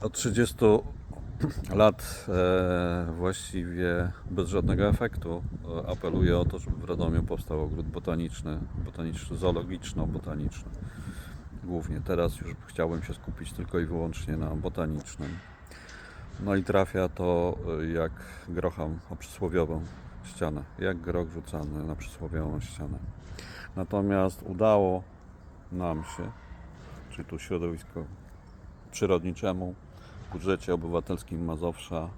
Od 30 lat e, właściwie bez żadnego efektu e, apeluję o to, żeby w Radomiu powstał ogród botaniczny, botaniczny, zoologiczno-botaniczny. Głównie teraz już chciałbym się skupić tylko i wyłącznie na botanicznym. No i trafia to e, jak grocham o przysłowiową ścianę, jak groch rzucany na przysłowiową ścianę. Natomiast udało nam się, czy tu środowisko przyrodniczemu budżecie obywatelskim Mazowsza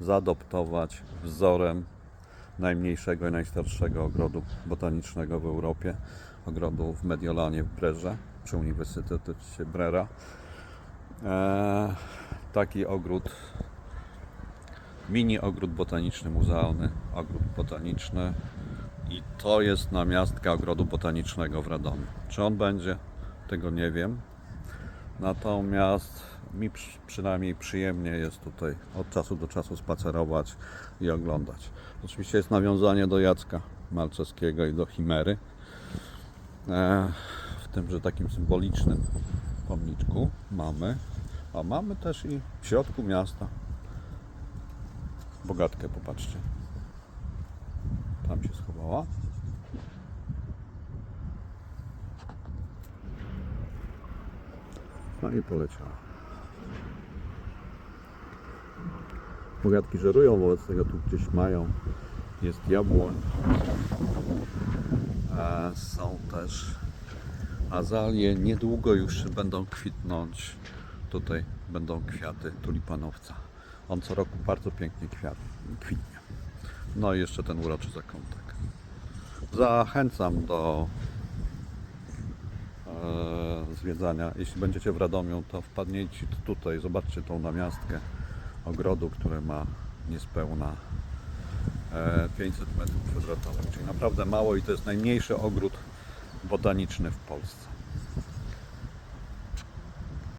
zaadoptować wzorem najmniejszego i najstarszego ogrodu botanicznego w Europie, ogrodu w Mediolanie w Brerze przy Uniwersytecie Brera. Eee, taki ogród, mini ogród botaniczny, muzealny ogród botaniczny i to jest namiastka ogrodu botanicznego w Radomiu. Czy on będzie? Tego nie wiem. Natomiast mi przy- przynajmniej przyjemnie jest tutaj od czasu do czasu spacerować i oglądać. Oczywiście jest nawiązanie do Jacka Malczewskiego i do Chimery. E, w tymże takim symbolicznym pomniczku mamy, a mamy też i w środku miasta bogatkę, popatrzcie. Tam się schowała. No i poleciała. Bogatki żerują, wobec tego tu gdzieś mają. Jest jabłoń. E, są też azalie. Niedługo już będą kwitnąć. Tutaj będą kwiaty tulipanowca. On co roku bardzo pięknie kwiat, kwitnie. No i jeszcze ten uroczy zakątek. Zachęcam do e, zwiedzania. Jeśli będziecie w Radomiu, to wpadnijcie tutaj, zobaczcie tą namiastkę ogrodu, który ma niespełna e, 500 metrów kwadratowych, czyli naprawdę mało i to jest najmniejszy ogród botaniczny w Polsce.